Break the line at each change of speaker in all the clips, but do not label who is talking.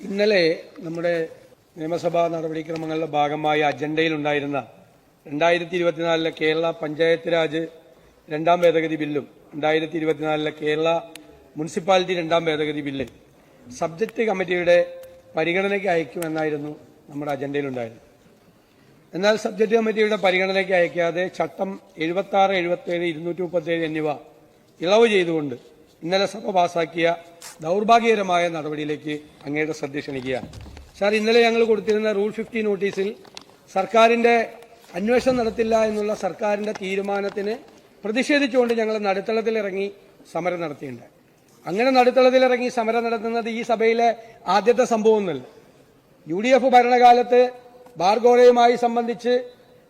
ഇന്നലെ നമ്മുടെ നിയമസഭാ നടപടിക്രമങ്ങളുടെ ഭാഗമായി അജണ്ടയിലുണ്ടായിരുന്ന രണ്ടായിരത്തി ഇരുപത്തിനാലിലെ കേരള പഞ്ചായത്ത് രാജ് രണ്ടാം ഭേദഗതി ബില്ലും രണ്ടായിരത്തി ഇരുപത്തിനാലിലെ കേരള മുനിസിപ്പാലിറ്റി രണ്ടാം ഭേദഗതി ബില്ല് സബ്ജക്ട് കമ്മിറ്റിയുടെ പരിഗണനയ്ക്ക് അയക്കുമെന്നായിരുന്നു നമ്മുടെ അജണ്ടയിലുണ്ടായിരുന്നത്. എന്നാൽ സബ്ജക്ട് കമ്മിറ്റിയുടെ പരിഗണനയ്ക്ക് അയക്കാതെ ചട്ടം എഴുപത്തി ആറ് എഴുപത്തി ഏഴ് ഇരുന്നൂറ്റി മുപ്പത്തേഴ് എന്നിവ ഇളവ് ചെയ്തുകൊണ്ട് ഇന്നലെ സഭ പാസാക്കിയ ദൗർഭാഗ്യകരമായ നടപടിയിലേക്ക് അങ്ങയുടെ ശ്രദ്ധ ക്ഷണിക്കുകയാണ്. സാർ ഇന്നലെ ഞങ്ങൾ കൊടുത്തിരുന്ന റൂൾ ഫിഫ്റ്റി നോട്ടീസിൽ സർക്കാരിന്റെ അന്വേഷണം നടത്തില്ല എന്നുള്ള സർക്കാരിന്റെ തീരുമാനത്തിന് പ്രതിഷേധിച്ചുകൊണ്ട് ഞങ്ങൾ നടുത്തളത്തിലിറങ്ങി സമരം നടത്തിയിട്ടുണ്ട്. അങ്ങനെ നടുത്തളത്തിലിറങ്ങി സമരം നടത്തുന്നത് ഈ സഭയിലെ ആദ്യത്തെ സംഭവമൊന്നുമല്ല. യു ഡി എഫ് ഭരണകാലത്ത് ബാർഗോറയുമായി സംബന്ധിച്ച്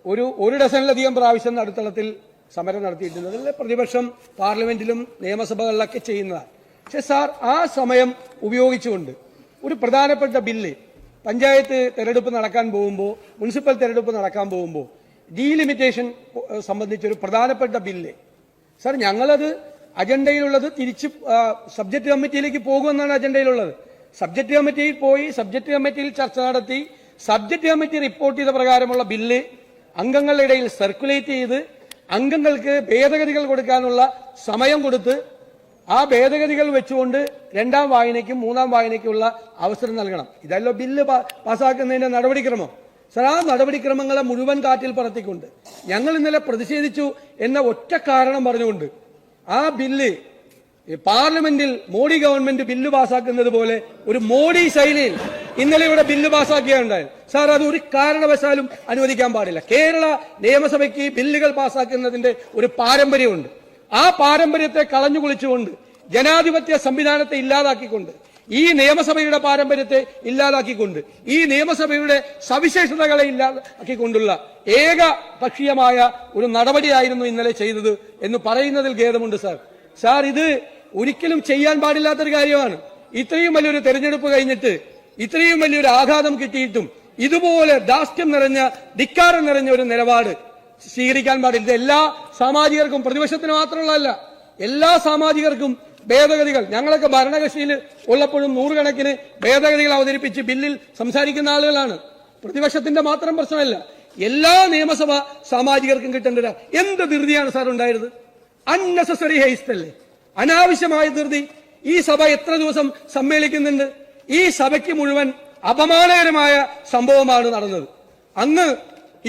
ഒരു ഒരു ഡസനിലധികം പ്രാവശ്യം നടുത്തളത്തിൽ സമരം നടത്തിയിട്ടുണ്ട് അതിൽ പ്രതിപക്ഷം പാർലമെന്റിലും നിയമസഭകളിലൊക്കെ ചെയ്യുന്നതാണ്. പക്ഷെ സാർ ആ സമയം ഉപയോഗിച്ചുകൊണ്ട് ഒരു പ്രധാനപ്പെട്ട ബില്ല് പഞ്ചായത്ത് തെരഞ്ഞെടുപ്പ് നടക്കാൻ പോകുമ്പോൾ മുനിസിപ്പൽ തെരഞ്ഞെടുപ്പ് നടക്കാൻ പോകുമ്പോൾ ഡീലിമിറ്റേഷൻ സംബന്ധിച്ചൊരു പ്രധാനപ്പെട്ട ബില്ല്. സാർ ഞങ്ങളത് അജണ്ടയിലുള്ളത് തിരിച്ച് സബ്ജക്ട് കമ്മിറ്റിയിലേക്ക് പോകുമെന്നാണ് അജണ്ടയിലുള്ളത്. സബ്ജക്ട് കമ്മിറ്റിയിൽ പോയി സബ്ജക്ട് കമ്മിറ്റിയിൽ ചർച്ച നടത്തി സബ്ജക്ട് കമ്മിറ്റി റിപ്പോർട്ട് ചെയ്ത പ്രകാരമുള്ള ബില്ല് അംഗങ്ങളുടെ ഇടയിൽ സർക്കുലേറ്റ് ചെയ്ത് അംഗങ്ങൾക്ക് ഭേദഗതികൾ കൊടുക്കാനുള്ള സമയം കൊടുത്ത് ആ ഭേദഗതികൾ വെച്ചുകൊണ്ട് രണ്ടാം വായനയ്ക്കും മൂന്നാം വായനയ്ക്കുമുള്ള അവസരം നൽകണം. ഇതല്ലോ ബില്ല് പാസാക്കുന്നതിന്റെ നടപടിക്രമം. സർ ആ നടപടിക്രമങ്ങളെ മുഴുവൻ കാറ്റിൽ പറത്തിക്കൊണ്ട് ഞങ്ങൾ ഇന്നലെ പ്രതിഷേധിച്ചു എന്ന ഒറ്റ കാരണം പറഞ്ഞുകൊണ്ട് ആ ബില്ല് പാർലമെന്റിൽ മോഡി ഗവൺമെന്റ് ബില്ല് പാസാക്കുന്നത് പോലെ ഒരു മോഡി ശൈലിയിൽ ഇന്നലെ ഇവിടെ ബില്ല് പാസ്സാക്കിയുണ്ടായത് സാർ അത് ഒരു കാരണവശാലും അനുവദിക്കാൻ പാടില്ല. കേരള നിയമസഭയ്ക്ക് ബില്ലുകൾ പാസ്സാക്കുന്നതിന്റെ ഒരു പാരമ്പര്യമുണ്ട്. ആ പാരമ്പര്യത്തെ കളഞ്ഞു കുളിച്ചുകൊണ്ട് ജനാധിപത്യ സംവിധാനത്തെ ഇല്ലാതാക്കിക്കൊണ്ട് ഈ നിയമസഭയുടെ പാരമ്പര്യത്തെ ഇല്ലാതാക്കിക്കൊണ്ട് ഈ നിയമസഭയുടെ സവിശേഷതകളെ ഇല്ലാതാക്കിക്കൊണ്ടുള്ള ഏക പക്ഷീയമായ ഒരു നടപടിയായിരുന്നു ഇന്നലെ ചെയ്തത് എന്ന് പറയുന്നതിൽ ഖേദമുണ്ട് സാർ. സാർ ഇത് ഒരിക്കലും ചെയ്യാൻ പാടില്ലാത്തൊരു കാര്യമാണ്. ഇത്രയും വലിയൊരു തെരഞ്ഞെടുപ്പ് കഴിഞ്ഞിട്ട് ഇത്രയും വലിയൊരു ആഘാതം കിട്ടിയിട്ടും ഇതുപോലെ ദാസ്യം നിറഞ്ഞ ധിക്കാരം നിറഞ്ഞ ഒരു നിലപാട് സ്വീകരിക്കാൻ പാടില്ല. ഇത് എല്ലാ സാമാജികർക്കും പ്രതിപക്ഷത്തിന് മാത്രമുള്ളതല്ല എല്ലാ സാമാജികർക്കും ഭേദഗതികൾ. ഞങ്ങളൊക്കെ ഭരണകക്ഷിയിൽ ഉള്ളപ്പോഴും നൂറുകണക്കിന് ഭേദഗതികൾ അവതരിപ്പിച്ച് ബില്ലിൽ സംസാരിക്കുന്ന ആളുകളാണ്. പ്രതിപക്ഷത്തിന്റെ മാത്രം പ്രശ്നമല്ല എല്ലാ നിയമസഭ സാമാജികർക്കും കിട്ടേണ്ട എന്ത് ധൃതിയാണ് സാർ ഉണ്ടായത്? അൺനെസസറി അല്ലേ? അനാവശ്യമായ ധൃതി. ഈ സഭ എത്ര ദിവസം സമ്മേളിക്കുന്നുണ്ട്? ഈ സഭയ്ക്ക് മുഴുവൻ അപമാനകരമായ സംഭവമാണ് നടന്നത്. അന്ന്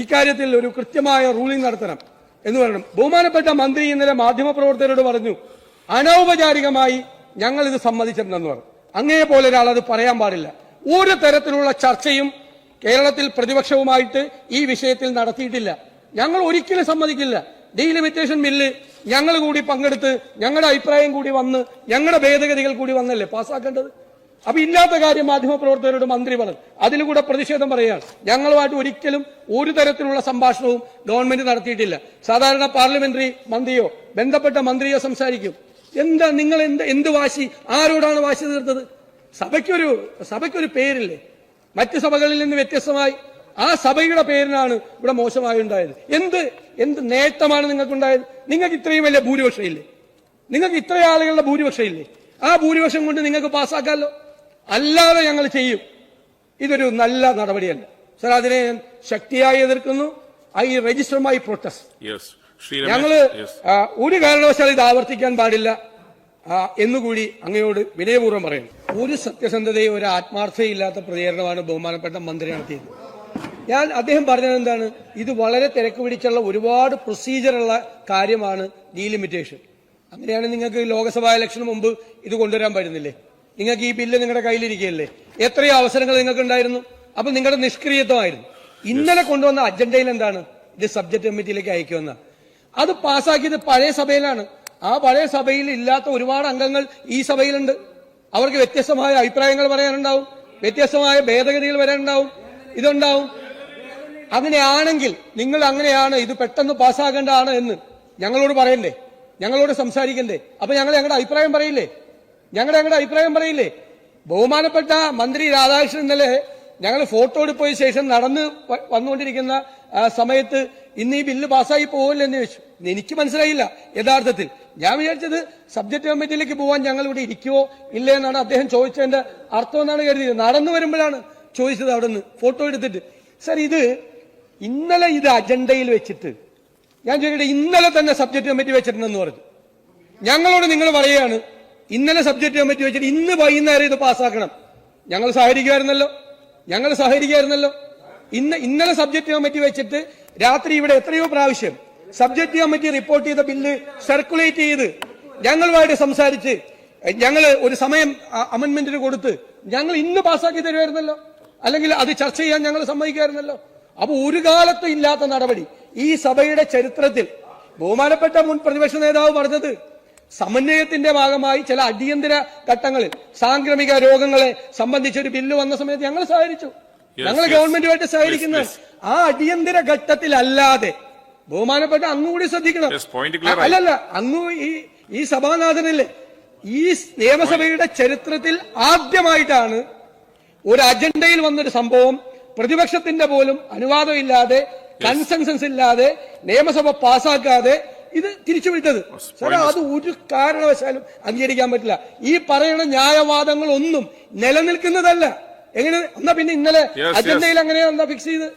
ഇക്കാര്യത്തിൽ ഒരു കൃത്യമായ റൂളിംഗ് നടത്തണം എന്ന് പറയണം. ബഹുമാനപ്പെട്ട മന്ത്രി ഇന്നലെ മാധ്യമപ്രവർത്തകരോട് പറഞ്ഞു അനൗപചാരികമായി ഞങ്ങൾ ഇത് സമ്മതിച്ചിട്ടുണ്ടെന്ന് പറഞ്ഞു. അങ്ങേ പോലെ ഒരാൾ അത് പറയാൻ പാടില്ല. ഒരു തരത്തിലുള്ള ചർച്ചയും കേരളത്തിൽ പ്രതിപക്ഷവുമായിട്ട് ഈ വിഷയത്തിൽ നടത്തിയിട്ടില്ല. ഞങ്ങൾ ഒരിക്കലും സമ്മതിക്കില്ല. ഡീലിമിറ്റേഷൻ ബില്ല് ഞങ്ങൾ കൂടി പങ്കെടുത്ത് ഞങ്ങളുടെ അഭിപ്രായം കൂടി വന്ന് ഞങ്ങളുടെ ഭേദഗതികൾ കൂടി വന്നല്ലേ പാസ്സാക്കേണ്ടത്? അപ്പൊ ഇല്ലാത്ത കാര്യം മാധ്യമപ്രവർത്തകരോട് മന്ത്രി പറഞ്ഞു. അതിലൂടെ പ്രതിഷേധം പറയുകയാണ്. ഞങ്ങളുമായിട്ട് ഒരിക്കലും ഒരു തരത്തിലുള്ള സംഭാഷണവും ഗവൺമെന്റ് നടത്തിയിട്ടില്ല. സാധാരണ പാർലമെന്ററി മന്ത്രിയോ ബന്ധപ്പെട്ട മന്ത്രിയോ സംസാരിക്കും. എന്താ നിങ്ങൾ എന്ത് എന്ത് വാശി? ആരോടാണ് വാശി തീർത്തത്? സഭയ്ക്കൊരു സഭയ്ക്കൊരു പേരില്ലേ? മറ്റ് സഭകളിൽ നിന്ന് വ്യത്യസ്തമായി ആ സഭയുടെ പേരിനാണ് ഇവിടെ മോശമായി ഉണ്ടായത് എന്ത് എന്ത് നേട്ടമാണ് നിങ്ങൾക്കുണ്ടായത്? നിങ്ങൾക്ക് ഇത്രയും വലിയ ഭൂരിപക്ഷം ഇല്ലേ നിങ്ങൾക്ക് ഇത്ര ആളുകളുടെ ഭൂരിപക്ഷം ഇല്ലേ ആ ഭൂരിപക്ഷം കൊണ്ട് നിങ്ങൾക്ക് പാസ്സാക്കാമല്ലോ അല്ലാതെ ഞങ്ങൾ ചെയ്യും. ഇതൊരു നല്ല നടപടിയല്ല. സർ അതിനെ ഞാൻ ശക്തിയായി എതിർക്കുന്നു. I register my protest. ഞങ്ങൾ ഒരു കാരണവശാലും ഇത് ആവർത്തിക്കാൻ പാടില്ല. എന്നുകൂടി അങ്ങയോട് വിനയപൂർവം പറയുന്നു. ഒരു സത്യസന്ധതയും ഒരു ആത്മാർത്ഥതയില്ലാത്ത പ്രതികരണമാണ് ബഹുമാനപ്പെട്ട മന്ത്രി നടത്തിയത്. ഞാൻ അദ്ദേഹം പറഞ്ഞത് എന്താണ്? ഇത് വളരെ തിരക്ക് പിടിച്ചുള്ള ഒരുപാട് പ്രൊസീജിയറുള്ള കാര്യമാണ് ഡീലിമിറ്റേഷൻ അങ്ങനെയാണ് നിങ്ങൾക്ക് ലോക്സഭാ ഇലക്ഷന് മുമ്പ് ഇത് കൊണ്ടുവരാൻ പറ്റുന്നില്ലേ? നിങ്ങൾക്ക് ഈ ബില്ല് നിങ്ങളുടെ കയ്യിലിരിക്കുകയല്ലേ? എത്രയോ അവസരങ്ങൾ നിങ്ങൾക്ക് ഉണ്ടായിരുന്നു അപ്പൊ നിങ്ങളുടെ നിഷ്ക്രിയത്വമായിരുന്നു. ഇന്നലെ കൊണ്ടുവന്ന അജണ്ടയിൽ എന്താണ്? ഇത് സബ്ജക്ട് കമ്മിറ്റിയിലേക്ക് അയക്കുമെന്ന. അത് പാസ്സാക്കിയത് പഴയ സഭയിലാണ്. ആ പഴയ സഭയിൽ ഇല്ലാത്ത ഒരുപാട് അംഗങ്ങൾ ഈ സഭയിലുണ്ട്. അവർക്ക് വ്യത്യസ്തമായ അഭിപ്രായങ്ങൾ പറയാനുണ്ടാവും. വ്യത്യസ്തമായ ഭേദഗതികൾ വരാനുണ്ടാവും. ഇതുണ്ടാവും. അങ്ങനെയാണെങ്കിൽ നിങ്ങൾ അങ്ങനെയാണ് ഇത് പെട്ടെന്ന് പാസ്സാകേണ്ടതാണ് എന്ന് ഞങ്ങളോട് പറയണ്ടേ? ഞങ്ങളോട് സംസാരിക്കണ്ടേ? അപ്പൊ ഞങ്ങൾ ഞങ്ങളുടെ അഭിപ്രായം പറയില്ലേ? ഞങ്ങളുടെ ഞങ്ങളുടെ അഭിപ്രായം പറയില്ലേ? ബഹുമാനപ്പെട്ട മന്ത്രി രാധാകൃഷ്ണൻ ഇന്നലെ ഞങ്ങൾ ഫോട്ടോ എടുപ്പോയ ശേഷം നടന്ന് വന്നുകൊണ്ടിരിക്കുന്ന സമയത്ത് ഇന്ന് ഈ ബില്ല് പാസ്സായി പോകില്ലെന്ന് ചോദിച്ചു. എനിക്ക് മനസ്സിലായില്ല യഥാർത്ഥത്തിൽ. ഞാൻ വിചാരിച്ചത് സബ്ജക്ട് കമ്മിറ്റിയിലേക്ക് പോകാൻ ഞങ്ങൾ ഇവിടെ ഇരിക്കുവോ ഇല്ലേ എന്നാണ് അദ്ദേഹം ചോദിച്ചതിന്റെ അർത്ഥം എന്നാണ് കരുതിയത്. നടന്നു വരുമ്പോഴാണ് ചോദിച്ചത് അവിടെ നിന്ന് ഫോട്ടോ എടുത്തിട്ട്. സർ ഇത് ഇന്നലെ ഇത് അജണ്ടയിൽ വെച്ചിട്ട് ഞാൻ ചോദിക്കട്ടെ ഇന്നലെ തന്നെ സബ്ജക്ട് കമ്മിറ്റി വെച്ചിട്ടുണ്ടെന്ന് പറഞ്ഞു. ഞങ്ങളോട് നിങ്ങൾ പറയുകയാണ് ഇന്നലെ സബ്ജക്ട് കമ്മിറ്റി വെച്ചിട്ട് ഇന്ന് വൈകുന്നേരം ഇത് പാസ്സാക്കണം. ഞങ്ങൾ സഹകരിക്കുമായിരുന്നല്ലോ. ഞങ്ങൾ സഹകരിക്കുമായിരുന്നല്ലോ. ഇന്ന് ഇന്നലെ സബ്ജക്ട് കമ്മിറ്റി വെച്ചിട്ട് രാത്രി ഇവിടെ എത്രയോ പ്രാവശ്യം സബ്ജക്ട് കമ്മിറ്റി റിപ്പോർട്ട് ചെയ്ത ബില്ല് സർക്കുലേറ്റ് ചെയ്ത് ഞങ്ങളുമായിട്ട് സംസാരിച്ച് ഞങ്ങൾ ഒരു സമയം അമെന്മെന്റിന് കൊടുത്ത് ഞങ്ങൾ ഇന്ന് പാസ്സാക്കി തരുമായിരുന്നല്ലോ. അല്ലെങ്കിൽ അത് ചർച്ച ചെയ്യാൻ ഞങ്ങൾ സമ്മതിക്കുമായിരുന്നല്ലോ. അപ്പൊ ഒരു കാലത്തും ഇല്ലാത്ത നടപടി. ഈ സഭയുടെ ചരിത്രത്തിൽ ബഹുമാനപ്പെട്ട മുൻ പ്രതിപക്ഷ നേതാവ് പറഞ്ഞത് സമന്വയത്തിന്റെ ഭാഗമായി ചില അടിയന്തര ഘട്ടങ്ങളിൽ സാംക്രമിക രോഗങ്ങളെ സംബന്ധിച്ച ഒരു ബില്ല് വന്ന സമയത്ത് ഞങ്ങൾ സഹകരിച്ചു. ഞങ്ങൾ. ഗവൺമെന്റുമായിട്ട് സഹകരിക്കുന്നത്. ആ അടിയന്തര ഘട്ടത്തിലല്ലാതെ ബഹുമാനപ്പെട്ട അങ്ങുകൂടി ശ്രദ്ധിക്കണം. അല്ലല്ല അങ്ങ് ഈ ഈ സഭാനാഥനല്ലേ ഈ നിയമസഭയുടെ ചരിത്രത്തിൽ ആദ്യമായിട്ടാണ് ഒരു അജണ്ടയിൽ വന്നൊരു സംഭവം. പ്രതിപക്ഷത്തിന്റെ പോലും അനുവാദമില്ലാതെ കൺസെൻസസ് ഇല്ലാതെ നിയമസഭ പാസ്സാക്കാതെ ഇത് തിരിച്ചു വിട്ടത്. സാറേ അത് ഒരു കാരണവശാലും അംഗീകരിക്കാൻ പറ്റില്ല. ഈ പറയുന്ന ന്യായവാദങ്ങൾ ഒന്നും നിലനിൽക്കുന്നതല്ല. എങ്ങനെ? എന്നാ പിന്നെ ഇന്നലെ. അജണ്ടയിൽ അങ്ങനെയാ എന്താ ഫിക്സ് ചെയ്ത്?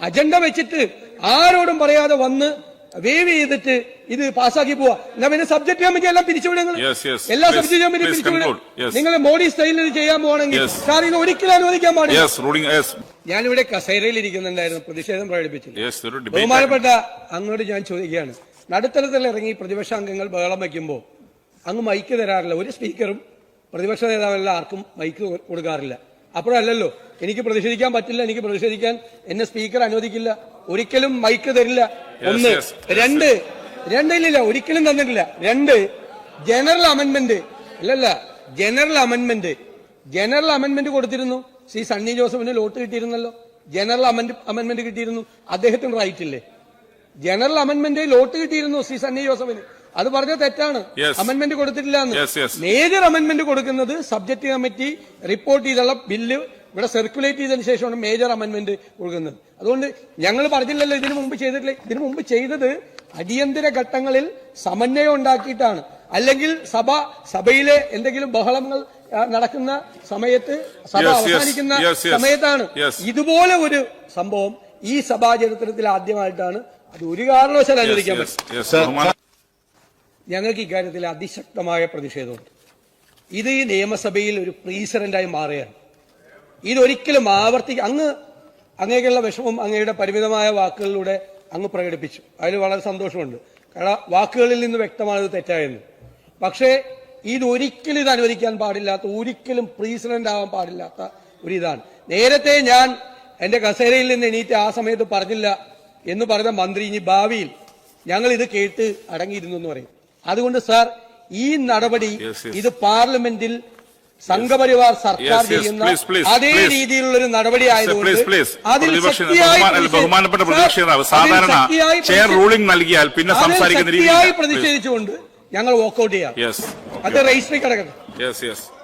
അജണ്ട വെച്ചിട്ട് ആരോടും പറയാതെ വന്ന് വേവ് ചെയ്തിട്ട് ഇത് പാസ്സാക്കി പോവാ. എന്നാ പിന്നെ സബ്ജക്ട് കമ്മിറ്റി എല്ലാം
പിരിച്ചുവിടുന്നു.
എല്ലാ സബ്ജക്ട് കമ്മിറ്റി
പിരിച്ചുവിടും.
നിങ്ങൾ മോഡി സ്റ്റൈലിൽ ഇത് ചെയ്യാൻ
പോകണമെങ്കിൽ.
സാർ ഇത് ഒരിക്കലും അനുവദിക്കാൻ പാടില്ല. ഞാനിവിടെ കസേരയിൽ ഇരിക്കുന്നുണ്ടായിരുന്നു പ്രതിഷേധം
പ്രകടിപ്പിച്ചു
ബഹുമാനപ്പെട്ട അങ്ങോട്ട് ഞാൻ ചോദിക്കുകയാണ്. നടുത്തരത്തിൽ ഇറങ്ങി പ്രതിപക്ഷ അംഗങ്ങൾ ബഹളം വയ്ക്കുമ്പോൾ അങ്ങ് മൈക്ക് തരാറില്ല. ഒരു സ്പീക്കറും പ്രതിപക്ഷ നേതാവല്ല ആർക്കും മൈക്ക് കൊടുക്കാറില്ല. അപ്പോഴല്ലല്ലോ എനിക്ക് പ്രതിഷേധിക്കാൻ പറ്റില്ല എനിക്ക് പ്രതിഷേധിക്കാൻ എന്നെ സ്പീക്കർ അനുവദിക്കില്ല. ഒരിക്കലും മൈക്ക് തരില്ല. ഒന്ന് രണ്ട് രണ്ടില്ല ഒരിക്കലും തന്നിട്ടില്ല. രണ്ട് ജനറൽ അമെന്റ്മെന്റ് അല്ലല്ല ജനറൽ അമെന്റ്മെന്റ് ജനറൽ അമെന്റ്മെന്റ് കൊടുത്തിരുന്നു. ശ്രീ സണ്ണി ജോസഫിന് ലോട്ട് കിട്ടിയിരുന്നല്ലോ. ജനറൽ അമെന്റ് അമെന്റ്മെന്റ് കിട്ടിയിരുന്നു. അദ്ദേഹത്തിന് റൈറ്റ് ഇല്ലേ? ജനറൽ അമെന്റ്മെന്റ് ലോട്ട് കിട്ടിയിരുന്നു ശ്രീ സണ്ണി ജോസഫിന് അത് പറഞ്ഞ തെറ്റാണ്
അമെന്മെന്റ്
അമെന്റ്മെന്റ് കൊടുത്തിട്ടില്ല എന്ന്. മേജർ അമെന്റ്മെന്റ് കൊടുക്കുന്നത് സബ്ജക്ട് കമ്മിറ്റി റിപ്പോർട്ട് ചെയ്തുള്ള ബില്ല് ഇവിടെ സർക്കുലേറ്റ് ചെയ്തതിനു ശേഷമാണ് മേജർ അമെന്റ്മെന്റ് കൊടുക്കുന്നത് അതുകൊണ്ട് ഞങ്ങൾ പറഞ്ഞില്ലല്ലോ ഇതിനു മുമ്പ് ചെയ്തിട്ടില്ല ഇതിനു മുമ്പ് ചെയ്തത് അടിയന്തര ഘട്ടങ്ങളിൽ സമന്വയം ഉണ്ടാക്കിയിട്ടാണ് അല്ലെങ്കിൽ സഭ സഭയിലെ എന്തെങ്കിലും ബഹളങ്ങൾ നടക്കുന്ന സമയത്ത് സഭ. അവസാനിക്കുന്ന. സമയത്താണ്. ഇതുപോലെ ഒരു സംഭവം ഈ സഭാ ചരിത്രത്തിൽ ആദ്യമായിട്ടാണ് അത് ഒരു കാരണവശാലും അനുവദിക്കാൻ പറ്റും ഞങ്ങൾക്ക് ഇക്കാര്യത്തിൽ അതിശക്തമായ പ്രതിഷേധമുണ്ട്. ഇത് ഈ നിയമസഭയിൽ ഒരു പ്രീസറന്റായി മാറുകയാണ് ഇതൊരിക്കലും ആവർത്തി അങ്ങ് അങ്ങേക്കുള്ള വിഷമം അങ്ങയുടെ പരിമിതമായ വാക്കുകളിലൂടെ അങ്ങ് പ്രകടിപ്പിച്ചു. അതിൽ വളരെ സന്തോഷമുണ്ട്. കാരണം വാക്കുകളിൽ നിന്ന് വ്യക്തമായത് തെറ്റായെന്ന്. പക്ഷേ ഇതൊരിക്കലും ഇത് അനുവദിക്കാൻ പാടില്ലാത്ത ഒരിക്കലും പ്രീസിഡന്റ് ആവാൻ പാടില്ലാത്ത ഒരു ഇതാണ് നേരത്തെ ഞാൻ എന്റെ കസേരയിൽ നിന്ന് എണീറ്റ് ആ സമയത്ത് പറഞ്ഞില്ല എന്ന് പറഞ്ഞ മന്ത്രി ഇനി ഭാവിയിൽ ഞങ്ങൾ ഇത് കേട്ട് അടങ്ങിയിരുന്നു എന്ന് പറയും. അതുകൊണ്ട് സാർ ഈ നടപടി. ഇത് പാർലമെന്റിൽ സംഘപരിവാർ സർക്കാർ. ചെയ്യുന്ന അതേ രീതിയിലുള്ള ഒരു നടപടി ആയതുകൊണ്ട്
ബഹുമാനപ്പെട്ട
സാർ,
പ്രതിപക്ഷ നേതാവ് സാധാരണ ചെയർ റൂളിംഗ് നൽകിയാൽ പിന്നെ സംസാരിക്കുന്ന
പ്രതിഷേധിച്ചുകൊണ്ട് ഞങ്ങൾ വോക്കൗട്ട് ചെയ്യാം. അത്
രജിസ്റ്ററി കിടക്കുന്നത്